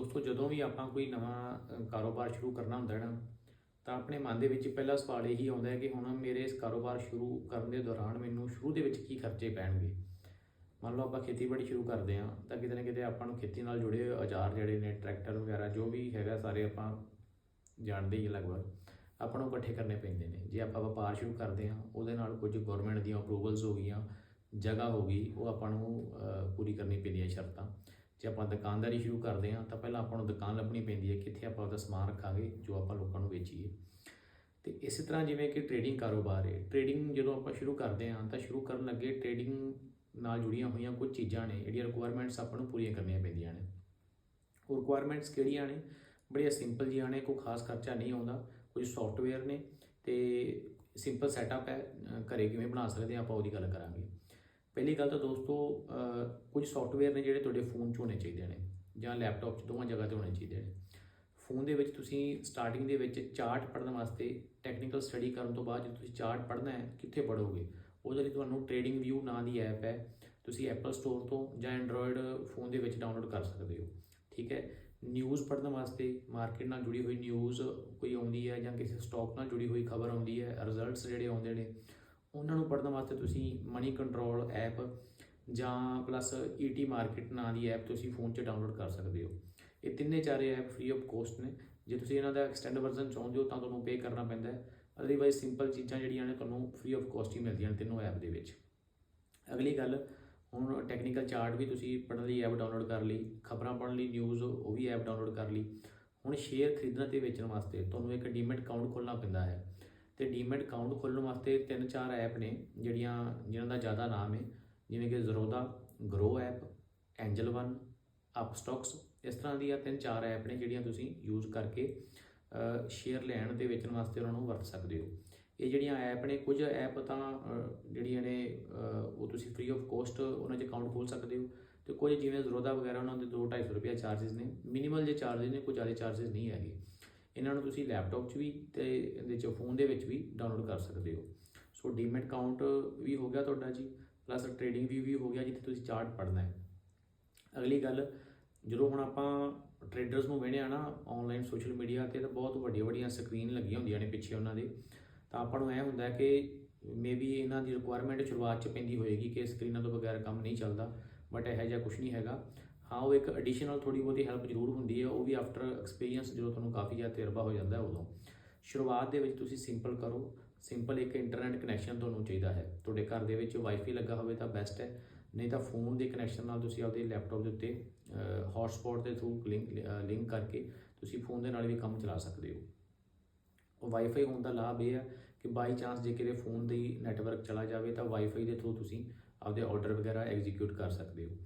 ਦੋਸਤੋ, ਜਦੋਂ ਵੀ ਆਪਾਂ ਕੋਈ ਨਵਾਂ ਕਾਰੋਬਾਰ ਸ਼ੁਰੂ ਕਰਨਾ ਹੁੰਦਾ ਹੈ ਨਾ, ਤਾਂ ਆਪਣੇ ਮਨ ਦੇ ਵਿੱਚ ਪਹਿਲਾ ਸਵਾਲ ਇਹੀ ਆਉਂਦਾ ਹੈ ਕਿ ਹੁਣ ਮੇਰੇ ਇਸ ਕਾਰੋਬਾਰ ਸ਼ੁਰੂ ਕਰਨ ਦੇ ਦੌਰਾਨ ਮੈਨੂੰ ਸ਼ੁਰੂ ਦੇ ਵਿੱਚ ਕੀ ਖਰਚੇ ਪੈਣਗੇ? ਮੰਨ ਲਓ ਆਪਾਂ ਖੇਤੀਬਾੜੀ ਸ਼ੁਰੂ ਕਰਦੇ ਹਾਂ, ਤਾਂ ਕਿਤੇ ਨਾ ਕਿਤੇ ਆਪਾਂ ਨੂੰ ਖੇਤੀ ਨਾਲ ਜੁੜੇ ਔਜ਼ਾਰ ਜਿਹੜੇ ਨੇ, ਟਰੈਕਟਰ ਵਗੈਰਾ, ਜੋ ਵੀ ਹੈਗਾ ਸਾਰੇ ਆਪਾਂ ਜਾਣਦੇ ਹੀ ਲਗਭਗ, ਆਪਾਂ ਨੂੰ ਇਕੱਠੇ ਕਰਨੇ ਪੈਂਦੇ ਨੇ। ਜੇ ਆਪਾਂ ਵਪਾਰ ਸ਼ੁਰੂ ਕਰਦੇ ਹਾਂ, ਉਹਦੇ ਨਾਲ ਕੁਝ ਗਵਰਨਮੈਂਟ ਦੀਆਂ ਅਪਰੂਵਲਸ ਹੋ ਗਈਆਂ, ਜਗ੍ਹਾ ਹੋ ਗਈ, ਉਹ ਆਪਾਂ ਨੂੰ ਪੂਰੀ ਕਰਨੀ ਪੈਂਦੀਆਂ ਸ਼ਰਤਾਂ। ਜੇ ਆਪਾਂ ਦੁਕਾਨਦਾਰੀ ਸ਼ੁਰੂ ਕਰਦੇ ਹਾਂ ਤਾਂ ਪਹਿਲਾਂ ਆਪਾਂ ਨੂੰ ਦੁਕਾਨ ਲੱਭਣੀ ਪੈਂਦੀ ਹੈ ਕਿੱਥੇ ਆਪਾਂ ਉਹਦਾ ਸਮਾਨ ਰੱਖਾਂਗੇ ਜੋ ਆਪਾਂ ਲੋਕਾਂ ਨੂੰ ਵੇਚੀਏ। ਤੇ ਇਸੇ ਤਰ੍ਹਾਂ ਜਿਵੇਂ ਕਿ ਟ੍ਰੇਡਿੰਗ ਕਾਰੋਬਾਰ ਹੈ ਟ੍ਰੇਡਿੰਗ ਜਦੋਂ ਆਪਾਂ ਸ਼ੁਰੂ ਕਰਦੇ ਹਾਂ ਤਾਂ ਸ਼ੁਰੂ ਕਰਨ ਲੱਗੇ ਟ੍ਰੇਡਿੰਗ ਨਾਲ ਜੁੜੀਆਂ ਹੋਈਆਂ ਕੁਝ ਚੀਜ਼ਾਂ ਨੇ ਜਿਹੜੀਆਂ ਰਿਕੁਆਇਰਮੈਂਟਸ ਆਪਾਂ ਨੂੰ ਪੂਰੀਆਂ ਕਰਨੀਆਂ ਪੈਂਦੀਆਂ ਨੇ। ਉਹ ਰਿਕੁਆਇਰਮੈਂਟਸ ਕਿਹੜੀਆਂ ਨੇ? ਬੜੀਆਂ ਸਿੰਪਲ ਜਿਹੀਆਂ ਨੇ ਕੋਈ ਖਾਸ ਖਰਚਾ ਨਹੀਂ ਆਉਂਦਾ ਕੁਝ ਸੌਫਟਵੇਅਰ ਨੇ ਤੇ ਸਿੰਪਲ ਸੈਟਅਪ ਹੈ ਅ, ਘਰੇ ਕਿਵੇਂ ਬਣਾ ਸਕਦੇ ਹਾਂ ਆਪਾਂ ਉਹਦੀ ਗੱਲ ਕਰਾਂਗੇ। ਪਹਿਲੀ ਗੱਲ ਤਾਂ ਦੋਸਤੋ ਕੁਝ ਸੌਫਟਵੇਅਰ ਨੇ ਜਿਹੜੇ ਤੁਹਾਡੇ ਫੋਨ 'ਚ ਹੋਣੇ ਚਾਹੀਦੇ ਨੇ ਜਾਂ ਲੈਪਟਾਪ 'ਚ ਦੋਵਾਂ ਜਗ੍ਹਾ ਤੇ ਹੋਣੇ ਚਾਹੀਦੇ ਨੇ। ਫੋਨ ਦੇ ਵਿੱਚ ਤੁਸੀਂ ਸਟਾਰਟਿੰਗ ਦੇ ਵਿੱਚ ਚਾਰਟ ਪੜ੍ਹਨ ਵਾਸਤੇ ਟੈਕਨੀਕਲ ਸਟੱਡੀ ਕਰਨ ਤੋਂ ਬਾਅਦ ਜੇ ਤੁਸੀਂ ਚਾਰਟ ਪੜ੍ਹਨਾ ਹੈ, ਕਿੱਥੇ ਪੜ੍ਹੋਗੇ? ਉਹਦੇ ਲਈ ਤੁਹਾਨੂੰ ਟ੍ਰੇਡਿੰਗ ਵਿਊ ਨਾਂ ਦੀ ਐਪ ਹੈ। ਤੁਸੀਂ ਐਪਲ ਸਟੋਰ ਤੋਂ ਜਾਂ ਐਂਡਰੋਇਡ ਫੋਨ ਦੇ ਵਿੱਚ ਡਾਊਨਲੋਡ ਕਰ ਸਕਦੇ ਹੋ, ਠੀਕ ਹੈ? ਨਿਊਜ਼ ਪੜ੍ਹਨ ਵਾਸਤੇ ਮਾਰਕੀਟ ਨਾਲ ਜੁੜੀ ਹੋਈ ਨਿਊਜ਼ ਕੋਈ ਆਉਂਦੀ ਹੈ ਜਾਂ ਕਿਸੇ ਸਟਾਕ ਨਾਲ ਜੁੜੀ ਹੋਈ ਖਬਰ ਆਉਂਦੀ ਹੈ ਰਿਜ਼ਲਟਸ ਜਿਹੜੇ ਆਉਂਦੇ ਨੇ ਉਹਨਾਂ ਨੂੰ ਪੜ੍ਹਨ ਵਾਸਤੇ ਤੁਸੀਂ ਮਨੀ ਕੰਟਰੋਲ ਐਪ ਜਾਂ ਪਲੱਸ ਈਟੀ ਮਾਰਕੀਟ ਨਾਂ ਦੀ ਐਪ ਤੁਸੀਂ ਫੋਨ 'ਚ ਡਾਊਨਲੋਡ ਕਰ ਸਕਦੇ ਹੋ। ਇਹ ਤਿੰਨੇ ਚਾਰੇ ਐਪ ਫ੍ਰੀ ਆਫ ਕੋਸਟ ਨੇ। ਜੇ ਤੁਸੀਂ ਇਹਨਾਂ ਦਾ ਐਕਸਟੈਂਡ ਵਰਜ਼ਨ ਚਾਹੁੰਦੇ ਹੋ ਤਾਂ ਤੁਹਾਨੂੰ ਪੇ ਕਰਨਾ ਪੈਂਦਾ ਹੈ। ਅਦਰਵਾਈਜ਼ ਸਿੰਪਲ ਚੀਜ਼ਾਂ ਜਿਹੜੀਆਂ ਨੇ ਤੁਹਾਨੂੰ ਫ੍ਰੀ ਆਫ ਕੋਸਟ ਹੀ ਮਿਲਦੀਆਂ ਨੇ ਤਿੰਨੋਂ ਐਪ ਦੇ ਵਿੱਚ। ਅਗਲੀ ਗੱਲ, ਹੁਣ ਟੈਕਨੀਕਲ ਚਾਰਟ ਵੀ ਤੁਸੀਂ ਪੜ੍ਹਨ ਲਈ ਐਪ ਡਾਊਨਲੋਡ ਕਰ ਲਈ, ਖਬਰਾਂ ਪੜ੍ਹਨ ਲਈ ਨਿਊਜ਼ ਉਹ ਵੀ ਐਪ ਡਾਊਨਲੋਡ ਕਰ ਲਈ। ਹੁਣ ਸ਼ੇਅਰ ਖਰੀਦਣ ਤੇ ਵੇਚਣ ਵਾਸਤੇ ਤੁਹਾਨੂੰ ਇੱਕ ਡੀਮੈਟ ਅਕਾਊਂਟ ਖੋਲਣਾ ਪੈਂਦਾ ਹੈ। ਤੇ ਡੀਮੈਟ ਅਕਾਊਂਟ ਖੋਲਣ ਵਾਸਤੇ ਤਿੰਨ ਚਾਰ ਐਪ ਨੇ, ਜਿਹੜੀਆਂ, ਜਿਹਨਾਂ ਦਾ ਜ਼ਿਆਦਾ ਨਾਮ ਹੈ, ਜਿਵੇਂ ਕਿ Zerodha grow app Angel one ਅਪਸਟਾਕਸ ਇਸ ਤਰ੍ਹਾਂ ਦੀਆਂ ਤਿੰਨ ਚਾਰ ਐਪ ਨੇ ਜਿਹੜੀਆਂ ਤੁਸੀਂ ਯੂਜ਼ ਕਰਕੇ ਸ਼ੇਅਰ ਲੈਣ ਤੇ ਵੇਚਣ ਵਾਸਤੇ ਉਹਨਾਂ ਨੂੰ ਵਰਤ ਸਕਦੇ ਹੋ। ਇਹ ਜਿਹੜੀਆਂ ਐਪ ਨੇ, ਕੁਝ ਐਪ ਤਾਂ ਜਿਹੜੀਆਂ ਨੇ ਉਹ ਤੁਸੀਂ ਫ੍ਰੀ ਆਫ ਕੋਸਟ ਉਹਨਾਂ 'ਚ ਅਕਾਊਂਟ ਖੋਲ ਸਕਦੇ ਹੋ ਤੇ ਕੁਝ ਜਿਵੇਂ ਜ਼ਰੋਦਾ ਵਗੈਰਾ, ਉਹਨਾਂ ਦੇ 2-250 ਰੁਪਏ ਚਾਰजेस ਨੇ। ਮਿਨੀਮਲ ਜੇ ਚਾਰजेस ਨੇ ਕੋਈ ਜ਼ਿਆਦਾ ਚਾਰजेस ਨਹੀਂ ਹੈਗੇ। ਇਹਨਾਂ ਨੂੰ ਤੁਸੀਂ ਲੈਪਟਾਪ 'ਚ ਵੀ ਤੇ ਇਹਦੇ 'ਚ ਫੋਨ ਦੇ ਵਿੱਚ ਵੀ ਡਾਊਨਲੋਡ ਕਰ ਸਕਦੇ ਹੋ। ਸੋ ਡੀਮੈਟ ਅਕਾਊਂਟ ਵੀ ਹੋ ਗਿਆ ਤੁਹਾਡਾ ਜੀ ਪਲੱਸ ਟ੍ਰੇਡਿੰਗ ਵੀ ਵੀ ਹੋ ਗਿਆ ਜਿੱਥੇ ਤੁਸੀਂ ਚਾਰਟ ਪੜ੍ਹਨਾ ਹੈ। ਅਗਲੀ ਗੱਲ, ਜਦੋਂ ਹੁਣ ਆਪਾਂ ਟ੍ਰੇਡਰਸ ਨੂੰ ਵੇਖਦੇ ਆ ਨਾ ਆਨਲਾਈਨ ਸੋਸ਼ਲ ਮੀਡੀਆ ਤੇ ਤਾਂ ਬਹੁਤ ਵੱਡੀਆਂ ਵੱਡੀਆਂ ਸਕਰੀਨ ਲੱਗੀਆਂ ਹੁੰਦੀਆਂ ਨੇ ਪਿੱਛੇ ਉਹਨਾਂ ਦੇ। ਤਾਂ ਆਪਾਂ ਨੂੰ ਇਹ ਹੁੰਦਾ ਹੈ ਕਿ ਮੇਬੀ ਇਹਨਾਂ ਦੀ ਰਿਕੁਆਇਰਮੈਂਟ ਸ਼ੁਰੂਆਤ 'ਚ ਪੈਂਦੀ ਹੋਏਗੀ ਕਿ ਸਕਰੀਨਾਂ ਤੋਂ ਬਗੈਰ ਕੰਮ ਨਹੀਂ ਚੱਲਦਾ ਬਟ ਇਹੋ ਜਿਹਾ ਕੁਝ ਨਹੀਂ ਹੈਗਾ। ਹਾਂ, ਉਹ ਇੱਕ ਐਡੀਸ਼ਨਲ ਥੋੜੀ ਬਹੁਤੀ ਹੈਲਪ ਜ਼ਰੂਰ ਹੁੰਦੀ ਹੈ, ਉਹ ਵੀ ਆਫਟਰ ਐਕਸਪੀਰੀਅੰਸ ਜਦੋਂ ਤੁਹਾਨੂੰ ਕਾਫੀ ਜ਼ਿਆਦਾ ਤਜਰਬਾ ਹੋ ਜਾਂਦਾ ਹੈ ਉਦੋਂ। ਸ਼ੁਰੂਆਤ ਦੇ ਵਿੱਚ ਤੁਸੀਂ ਸਿੰਪਲ ਕਰੋ ਸਿੰਪਲ ਇੱਕ ਇੰਟਰਨੈਟ ਕਨੈਕਸ਼ਨ ਤੁਹਾਨੂੰ ਚਾਹੀਦਾ ਹੈ। ਤੁਹਾਡੇ ਘਰ ਦੇ ਵਿੱਚ ਵਾਈਫਾਈ ਲੱਗਾ ਹੋਵੇ ਤਾਂ ਬੈਸਟ ਹੈ, ਨਹੀਂ ਤਾਂ ਫੋਨ ਦੇ ਕਨੈਕਸ਼ਨ ਨਾਲ ਤੁਸੀਂ ਆਪਦੇ ਲੈਪਟਾਪ ਦੇ ਉੱਤੇ ਹੌਟਸਪੌਟ ਦੇ ਥਰੂ ਲਿੰਕ ਲਿੰਕ ਕਰਕੇ ਤੁਸੀਂ ਫੋਨ ਦੇ ਨਾਲ ਵੀ ਕੰਮ ਚਲਾ ਸਕਦੇ ਹੋ। ਉਹ ਵਾਈਫਾਈ ਹੋਣ ਦਾ ਲਾਭ ਇਹ ਹੈ ਕਿ ਬਾਈ ਚਾਂਸ ਜੇ ਕਿਤੇ ਫੋਨ ਦੀ ਨੈਟਵਰਕ ਚਲਾ ਜਾਵੇ ਤਾਂ ਵਾਈਫਾਈ ਦੇ ਥਰੂ ਤੁਸੀਂ ਆਪਦੇ ਆਰਡਰ ਵਗੈਰਾ ਐਗਜ਼ੀਕਿਊਟ ਕਰ ਸਕਦੇ ਹੋ।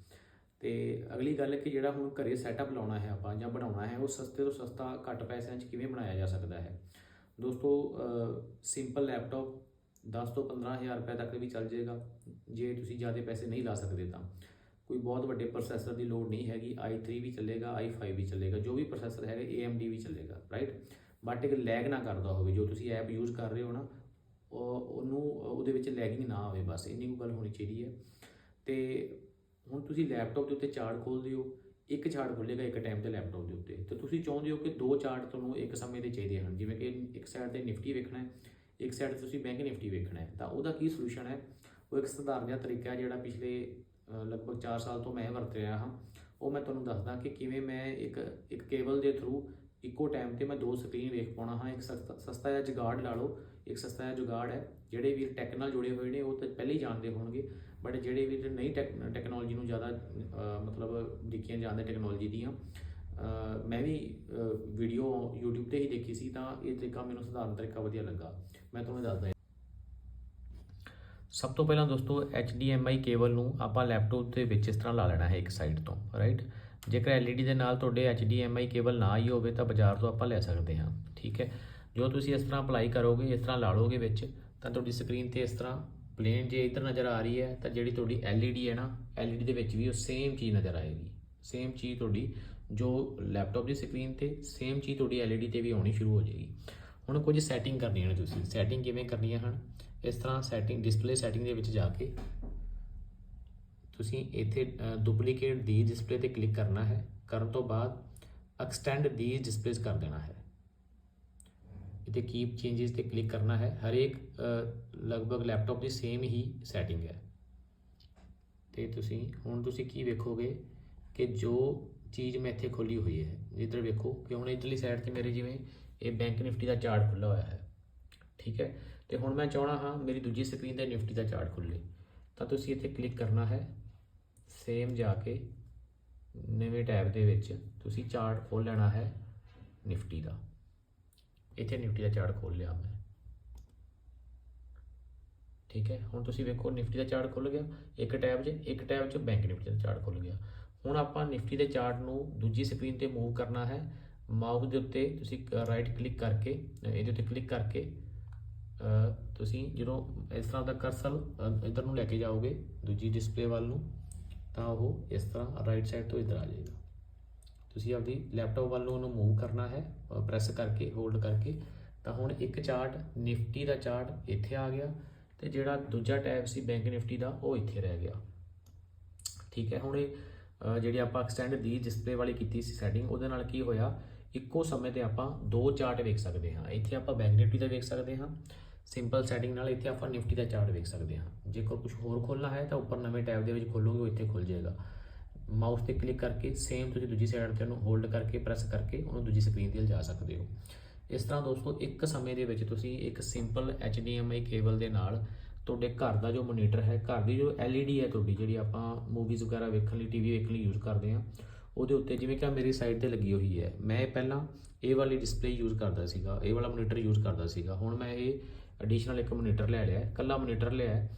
ਤੇ ਅਗਲੀ ਗੱਲ ਹੈ ਕਿ ਜਿਹੜਾ ਹੁਣ ਘਰੇ ਸੈਟਅਪ ਲਾਉਣਾ ਹੈ ਆਪਾਂ ਜਾਂ ਬਣਾਉਣਾ ਹੈ, ਉਹ ਸਸਤੇ ਤੋਂ ਸਸਤਾ ਘੱਟ ਪੈਸਿਆਂ 'ਚ ਕਿਵੇਂ ਬਣਾਇਆ ਜਾ ਸਕਦਾ ਹੈ? ਦੋਸਤੋ ਸਿੰਪਲ ਲੈਪਟਾਪ 10 ਤੋਂ 15000 ਰੁਪਏ ਤੱਕ ਵੀ ਚੱਲ ਜਾਏਗਾ। ਜੇ ਤੁਸੀਂ ਜ਼ਿਆਦਾ ਪੈਸੇ ਨਹੀਂ ਲਾ ਸਕਦੇ ਤਾਂ। ਕੋਈ ਬਹੁਤ ਵੱਡੇ ਪ੍ਰੋਸੈਸਰ ਦੀ ਲੋੜ ਨਹੀਂ ਹੈਗੀ। i3 ਵੀ ਚੱਲੇਗਾ i5 ਵੀ ਚੱਲੇਗਾ, ਜੋ ਵੀ ਪ੍ਰੋਸੈਸਰ ਹੈਗਾ AMD ਵੀ ਚੱਲੇਗਾ ਰਾਈਟ ਬਟ ਇੱਕ ਲੈਗ ਨਾ ਕਰਦਾ ਹੋਵੇ, ਜੋ ਤੁਸੀਂ ਐਪ ਯੂਜ਼ ਕਰ ਰਹੇ ਹੋ ਨਾ, ਉਹ, ਉਹਨੂੰ, ਉਹਦੇ ਵਿੱਚ ਲੈਗਿੰਗ ਨਾ ਆਵੇ ਬਸ। ਇੰਨੀ ਕੁ ਗੱਲ ਹੋਣੀ ਚਾਹੀਦੀ ਹੈ। ਤੇ ਹੁਣ ਤੁਸੀਂ ਲੈਪਟਾਪ ਦੇ ਉੱਤੇ ਚਾਰਟ ਖੋਲਦੇ ਹੋ, ਇੱਕ ਚਾਰਟ ਖੁੱਲੇਗਾ, ਇੱਕ ਟਾਈਮ ਤੇ ਲੈਪਟਾਪ ਦੇ ਉੱਤੇ। ਤੇ ਤੁਸੀਂ ਚਾਹੁੰਦੇ ਹੋ ਕਿ ਦੋ ਚਾਰਟ ਤੁਹਾਨੂੰ ਇੱਕ ਸਮੇਂ ਤੇ ਚਾਹੀਦੇ ਹਨ, ਜਿਵੇਂ ਕਿ ਇੱਕ ਸਾਈਡ ਤੇ ਨਿਫਟੀ ਵੇਖਣਾ ਹੈ, ਇੱਕ ਸਾਈਡ ਤੇ ਤੁਸੀਂ ਬੈਂਕ ਨਿਫਟੀ ਵੇਖਣਾ ਹੈ। ਤਾਂ ਉਹਦਾ ਕੀ ਸੋਲੂਸ਼ਨ ਹੈ? ਉਹ ਇੱਕ ਸਧਾਰਨ ਜਿਹਾ ਤਰੀਕਾ ਹੈ ਜਿਹੜਾ ਪਿਛਲੇ ਲਗਭਗ 4 ਸਾਲ ਤੋਂ ਮੈਂ ਵਰਤ ਰਿਹਾ ਹਾਂ। ਉਹ ਮੈਂ ਤੁਹਾਨੂੰ ਦੱਸਦਾ ਕਿ ਕਿਵੇਂ ਮੈਂ ਇੱਕ ਇੱਕ ਕੇਬਲ ਦੇ ਥਰੂ ਇੱਕੋ ਟਾਈਮ ਤੇ ਮੈਂ ਦੋ ਸਕਰੀਨ ਵੇਖ ਪਾਉਣਾ ਹਾਂ। ਇੱਕ ਸਸਤਾ ਸਸਤਾ ਜਿਹਾ ਜੁਗਾੜ ਲਾ ਲਓ, ਇੱਕ ਸਸਤਾ ਜਿਹਾ ਜੁਗਾੜ ਹੈ। ਜਿਹੜੇ ਵੀ ਟੈਕ ਨਾਲ ਜੁੜੇ ਹੋਏ ਨੇ, ਉਹ ਤਾਂ ਪਹਿਲੇ ਹੀ ਜਾਣਦੇ ਹੋਣਗੇ। ਬਟ ਜਿਹੜੇ ਵੀ ਨਹੀਂ ਟੈਕਨੋਲੋਜੀ ਨੂੰ ਜ਼ਿਆਦਾ ਮਤਲਬ ਦੇਖੀਆਂ ਜਾਂਦੇ ਟੈਕਨੋਲੋਜੀ ਦੀਆਂ ਮੈਂ ਵੀ ਵੀਡੀਓ YouTube ਤੇ ਹੀ ਦੇਖੀ ਸੀ, ਤਾਂ ਇਹ ਤਰੀਕਾ ਮੈਨੂੰ ਸਧਾਰਨ ਤਰੀਕਾ ਵਧੀਆ ਲੱਗਾ। ਮੈਂ ਤੁਹਾਨੂੰ ਦੱਸਦਾ ਸਭ ਤੋਂ ਪਹਿਲਾਂ ਦੋਸਤੋ HDMI ਕੇਬਲ ਨੂੰ ਆਪਾਂ ਲੈਪਟਾਪ ਦੇ ਵਿੱਚ ਇਸ ਤਰ੍ਹਾਂ ਲਾ ਲੈਣਾ ਹੈ ਇੱਕ ਸਾਈਡ ਤੋਂ ਰਾਈਟ ਜੇਕਰ LED ਦੇ ਨਾਲ ਤੁਹਾਡੇ HDMI ਕੇਬਲ ਨਾ ਆਈ ਹੋਵੇ, ਤਾਂ ਬਾਜ਼ਾਰ ਤੋਂ ਆਪਾਂ ਲੈ ਸਕਦੇ ਹਾਂ, ਠੀਕ ਹੈ? ਜੋ ਤੁਸੀਂ ਇਸ ਤਰ੍ਹਾਂ ਅਪਲਾਈ ਕਰੋਗੇ, ਇਸ ਤਰ੍ਹਾਂ ਲਾ ਲਓਗੇ ਵਿੱਚ ਤਾਂ ਤੁਹਾਡੀ ਸਕਰੀਨ ਤੇ ਇਸ ਤਰ੍ਹਾਂ ਪਲੇਨ ਜੇ ਇੱਧਰ ਨਜ਼ਰ ਆ ਰਹੀ ਹੈ, ਤਾਂ ਜਿਹੜੀ ਤੁਹਾਡੀ LED ਹੈ ਨਾ, LED ਦੇ ਵਿੱਚ ਵੀ ਉਹ ਸੇਮ ਚੀਜ਼ ਨਜ਼ਰ ਆਏਗੀ। ਸੇਮ ਚੀਜ਼ ਤੁਹਾਡੀ, ਜੋ ਲੈਪਟਾਪ ਦੀ ਸਕਰੀਨ ਤੇ ਸੇਮ ਚੀਜ਼ ਤੁਹਾਡੀ LED ਤੇ ਵੀ ਆਉਣੀ ਸ਼ੁਰੂ ਹੋ ਜਾਏਗੀ। ਹੁਣ ਕੁਝ ਸੈਟਿੰਗ ਕਰਨੀਆਂ ਨੇ ਤੁਸੀਂ। ਸੈਟਿੰਗ ਕਿਵੇਂ ਕਰਨੀਆਂ ਹਨ? ਇਸ ਤਰ੍ਹਾਂ ਸੈਟਿੰਗ ਡਿਸਪਲੇ ਸੈਟਿੰਗ ਦੇ ਵਿੱਚ ਜਾ ਕੇ ਤੁਸੀਂ ਇੱਥੇ ਡੁਪਲੀਕੇਟ ਦੀ ਡਿਸਪਲੇ ਤੇ ਕਲਿੱਕ ਕਰਨਾ ਹੈ। ਕਰਨ ਤੋਂ ਬਾਅਦ ਐਕਸਟੈਂਡ ਦੀ ਡਿਸਪਲੇਸ ਕਰ ਦੇਣਾ ਹੈ। ਇੱਥੇ ਕੀਪ ਚੇਂजेस ਤੇ ਕਲਿੱਕ ਕਰਨਾ ਹੈ। ਹਰੇਕ ਲਗਭਗ ਲੈਪਟਾਪ ਦੀ ਸੇਮ ਹੀ ਸੈਟਿੰਗ ਹੈ। ਤੇ ਤੁਸੀਂ, ਹੁਣ ਤੁਸੀਂ ਕੀ ਵੇਖੋਗੇ ਕਿ ਜੋ ਚੀਜ਼ ਮੈਂ ਇੱਥੇ ਖੋਲੀ ਹੋਈ ਹੈ, ਜਿੱਧਰ ਵੇਖੋ ਕਿ ਹੁਣ ਇਧਰਲੀ ਸਾਈਡ ਤੇ ਮੇਰੇ ਜਿਵੇਂ ਇਹ ਬੈਂਕ ਨਿਫਟੀ ਦਾ ਚਾਰਟ ਖੁੱਲਾ ਹੋਇਆ ਹੈ। ਠੀਕ ਹੈ? ਤੇ ਹੁਣ ਮੈਂ ਚਾਹਣਾ ਹਾਂ ਮੇਰੀ ਦੂਜੀ ਸਕਰੀਨ ਤੇ ਨਿਫਟੀ ਦਾ ਚਾਰਟ ਖੁੱਲੇ ਤਾਂ ਤੁਸੀਂ ਇੱਥੇ ਕਲਿੱਕ ਕਰਨਾ ਹੈ। ਸੇਮ ਜਾ ਕੇ ਨਵੇਂ ਟੈਬ ਦੇ ਵਿੱਚ ਤੁਸੀਂ ਚਾਰਟ ਖੋਲ ਲੈਣਾ ਹੈ ਨਿਫਟੀ ਦਾ। ਇੱਥੇ ਨਿਫਟੀ ਦਾ ਚਾਰਟ ਖੋਲ ਲਿਆ ਮੈਂ। ਠੀਕ ਹੈ, ਹੁਣ ਤੁਸੀਂ ਵੇਖੋ ਨਿਫਟੀ ਦਾ ਚਾਰਟ ਖੁੱਲ ਗਿਆ, ਇੱਕ ਟੈਬ 'ਚ, ਇੱਕ ਟੈਬ 'ਚ ਬੈਂਕ ਨਿਫਟੀ ਦਾ ਚਾਰਟ ਖੁੱਲ ਗਿਆ। ਹੁਣ ਆਪਾਂ ਨਿਫਟੀ ਦੇ ਚਾਰਟ ਨੂੰ ਦੂਜੀ ਸਕਰੀਨ ਤੇ ਮੂਵ ਕਰਨਾ ਹੈ। ਮਾਊਸ ਦੇ ਉੱਤੇ ਤੁਸੀਂ ਰਾਈਟ ਕਲਿੱਕ ਕਰਕੇ, ਇਹਦੇ ਉੱਤੇ ਕਲਿੱਕ ਕਰਕੇ ਤੁਸੀਂ ਜਦੋਂ ਇਸ ਤਰ੍ਹਾਂ ਦਾ ਕਰਸਰ ਇਧਰ ਨੂੰ ਲੈ ਕੇ ਜਾਓਗੇ, ਦੂਜੀ ਡਿਸਪਲੇ ਵੱਲ ਨੂੰ, ਤਾਂ ਉਹ ਇਸ ਤਰ੍ਹਾਂ ਰਾਈਟ ਸਾਈਡ ਤੋਂ ਇਧਰ ਆ ਜਾਏਗਾ। ਤੁਸੀਂ ਆਪਦੀ ਲੈਪਟਾਪ ਵੱਲ ਨੂੰ ਉਹਨੂੰ ਮੂਵ ਕਰਨਾ ਹੈ ਪ੍ਰੈਸ ਕਰਕੇ ਹੋਲਡ ਕਰਕੇ, ਤਾਂ ਹੁਣ ਇੱਕ ਚਾਰਟ ਨਿਫਟੀ ਦਾ ਚਾਰਟ ਇੱਥੇ ਆ ਗਿਆ ਤੇ ਜਿਹੜਾ ਦੂਜਾ ਟੈਬ ਸੀ ਬੈਂਕ ਨਿਫਟੀ ਦਾ, ਉਹ ਇੱਥੇ ਰਹਿ ਗਿਆ। ਠੀਕ ਹੈ, ਹੁਣ ਇਹ ਜਿਹੜੀ ਆਪਾਂ ਐਕਸਟੈਂਡ ਦੀ ਡਿਸਪਲੇ ਵਾਲੀ ਕੀਤੀ ਸੀ ਸੈਟਿੰਗ ਉਹਦੇ ਨਾਲ ਕੀ ਹੋਇਆ? ਇੱਕੋ ਸਮੇਂ ਤੇ ਆਪਾਂ ਦੋ ਚਾਰਟ ਵੇਖ ਸਕਦੇ ਹਾਂ। ਇੱਥੇ ਆਪਾਂ ਬੈਂਕ ਨਿਫਟੀ ਦਾ ਵੇਖ ਸਕਦੇ ਹਾਂ ਸਿੰਪਲ ਸੈਟਿੰਗ ਨਾਲ ਇੱਥੇ ਆਪਾਂ ਨਿਫਟੀ ਦਾ ਚਾਰਟ ਵੇਖ ਸਕਦੇ ਹਾਂ। ਜੇਕਰ ਕੁਝ ਹੋਰ ਖੋਲਣਾ ਹੈ ਤਾਂ ਉੱਪਰ ਨਵੇਂ ਟੈਬ ਦੇ ਵਿੱਚ ਖੋਲੋਗੇ, ਉਹ ਇੱਥੇ ਖੁੱਲ ਜਾਏਗਾ। ਮਾਊਸ ਤੇ ਕਲਿੱਕ ਕਰਕੇ ਸੇਮ ਤੁਸੀਂ ਦੂਜੀ ਸਾਈਡ ਤੇ ਉਹਨੂੰ ਹੋਲਡ ਕਰਕੇ, ਪ੍ਰੈਸ ਕਰਕੇ ਉਹਨੂੰ ਦੂਜੀ ਸਕਰੀਨ ਤੇ ਲਿਜਾ ਸਕਦੇ ਹੋ। ਇਸ ਤਰ੍ਹਾਂ ਦੋਸਤੋ, ਇੱਕ ਸਮੇਂ ਦੇ ਵਿੱਚ ਤੁਸੀਂ ਇੱਕ ਸਿੰਪਲ HDMI ਕੇਬਲ ਦੇ ਨਾਲ ਤੁਹਾਡੇ ਘਰ ਦਾ ਜੋ ਮੋਨੀਟਰ ਹੈ, ਘਰ ਦੀ ਜੋ LED ਹੈ ਤੁਹਾਡੀ, ਜਿਹੜੀ ਆਪਾਂ ਮੂਵੀਜ਼ ਵਗੈਰਾ ਵੇਖਣ ਲਈ ਟੀਵੀ ਵੇਖਣ ਲਈ ਯੂਜ਼ ਕਰਦੇ ਹਾਂ, ਉਹਦੇ ਉੱਤੇ ਜਿਵੇਂ ਕਿ ਮੇਰੀ ਸਾਈਡ ਤੇ ਲੱਗੀ ਹੋਈ ਹੈ। ਮੈਂ ਇਹ ਪਹਿਲਾਂ ਇਹ ਵਾਲੀ ਡਿਸਪਲੇ ਯੂਜ਼ ਕਰਦਾ ਸੀਗਾ, ਇਹ ਵਾਲਾ ਮੋਨੀਟਰ ਯੂਜ਼ ਕਰਦਾ ਸੀਗਾ। ਹੁਣ ਮੈਂ ਇਹ ਐਡੀਸ਼ਨਲ ਇੱਕ ਮੋਨੀਟਰ ਲੈ ਲਿਆ ਹੈ ਕੱਲਾ ਮੋਨੀਟਰ ਲਿਆ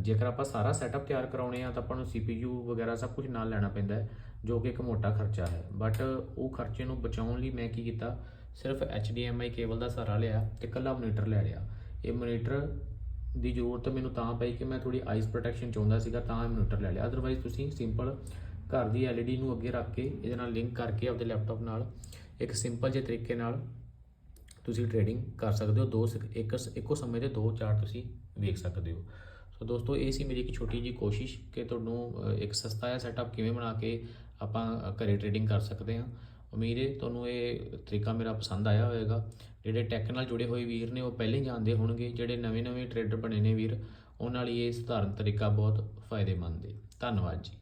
ਜੇਕਰ ਆਪਾਂ ਸਾਰਾ ਸੈਟਅਪ ਤਿਆਰ ਕਰਾਉਣੇ ਆ ਤਾਂ ਆਪਾਂ ਨੂੰ CPU ਵਗੈਰਾ ਸਭ ਕੁਝ ਨਾਲ ਲੈਣਾ ਪੈਂਦਾ ਹੈ, ਜੋ ਕਿ ਇੱਕ ਮੋਟਾ ਖਰਚਾ ਹੈ। ਬਟ ਉਹ ਖਰਚੇ ਨੂੰ ਬਚਾਉਣ ਲਈ ਮੈਂ ਕੀ ਕੀਤਾ, ਸਿਰਫ HDMI ਕੇਬਲ ਦਾ ਸਹਾਰਾ ਲਿਆ ਤੇ ਕੱਲਾ ਮੋਨੀਟਰ ਲੈ ਲਿਆ। ਇਹ ਮੋਨੀਟਰ ਦੀ ਜ਼ਰੂਰਤ ਮੈਨੂੰ ਤਾਂ ਪਈ ਕਿ ਮੈਂ ਥੋੜੀ ਆਈਸ ਪ੍ਰੋਟੈਕਸ਼ਨ ਚਾਹੁੰਦਾ ਸੀਗਾ, ਤਾਂ ਇਹ ਮੋਨੀਟਰ ਲੈ ਲਿਆ। ਅਦਰਵਾਈਜ਼ ਤੁਸੀਂ ਸਿੰਪਲ ਘਰ ਦੀ LED ਨੂੰ ਅੱਗੇ ਰੱਖ ਕੇ ਇਹਦੇ ਨਾਲ ਲਿੰਕ ਕਰਕੇ ਆਪਣੇ ਲੈਪਟਾਪ ਨਾਲ ਇੱਕ ਸਿੰਪਲ ਜਿਹੇ ਤਰੀਕੇ ਨਾਲ ਤੁਸੀਂ ਟ੍ਰੇਡਿੰਗ ਕਰ ਸਕਦੇ ਹੋ। ਦੋ ਸਕ- ਇੱਕ ਇੱਕੋ ਸਮੇਂ ਤੇ ਦੋ ਚਾਰਟ ਤੁਸੀਂ ਵੇਖ ਸਕਦੇ ਹੋ। ਸੋ ਦੋਸਤੋ ਇਹ ਸੀ ਮੇਰੀ ਇੱਕ ਛੋਟੀ ਜੀ ਕੋਸ਼ਿਸ਼ ਕਿ ਤੁਹਾਨੂੰ ਇੱਕ ਸਸਤਾ ਜਿਹਾ ਸੈਟਅਪ ਕਿਵੇਂ ਬਣਾ ਕੇ ਆਪਾਂ ਅ, ਘਰੇ ਟ੍ਰੇਡਿੰਗ ਕਰ ਸਕਦੇ ਹਾਂ। ਉਮੀਦ ਹੈ ਤੁਹਾਨੂੰ ਇਹ ਤਰੀਕਾ ਮੇਰਾ ਪਸੰਦ ਆਇਆ ਹੋਵੇਗਾ। ਜਿਹੜੇ ਟੈਕ ਨਾਲ ਜੁੜੇ ਹੋਏ ਵੀਰ ਨੇ ਉਹ ਪਹਿਲਾਂ ਹੀ ਜਾਣਦੇ ਹੋਣਗੇ ਜਿਹੜੇ ਨਵੇਂ-ਨਵੇਂ ਟ੍ਰੇਡਰ ਬਣੇ ਨੇ ਵੀਰ ਉਹਨਾਂ ਲਈ ਇਹ ਸਧਾਰਨ ਤਰੀਕਾ ਬਹੁਤ ਫਾਇਦੇਮੰਦ ਹੈ। ਧੰਨਵਾਦ ਜੀ।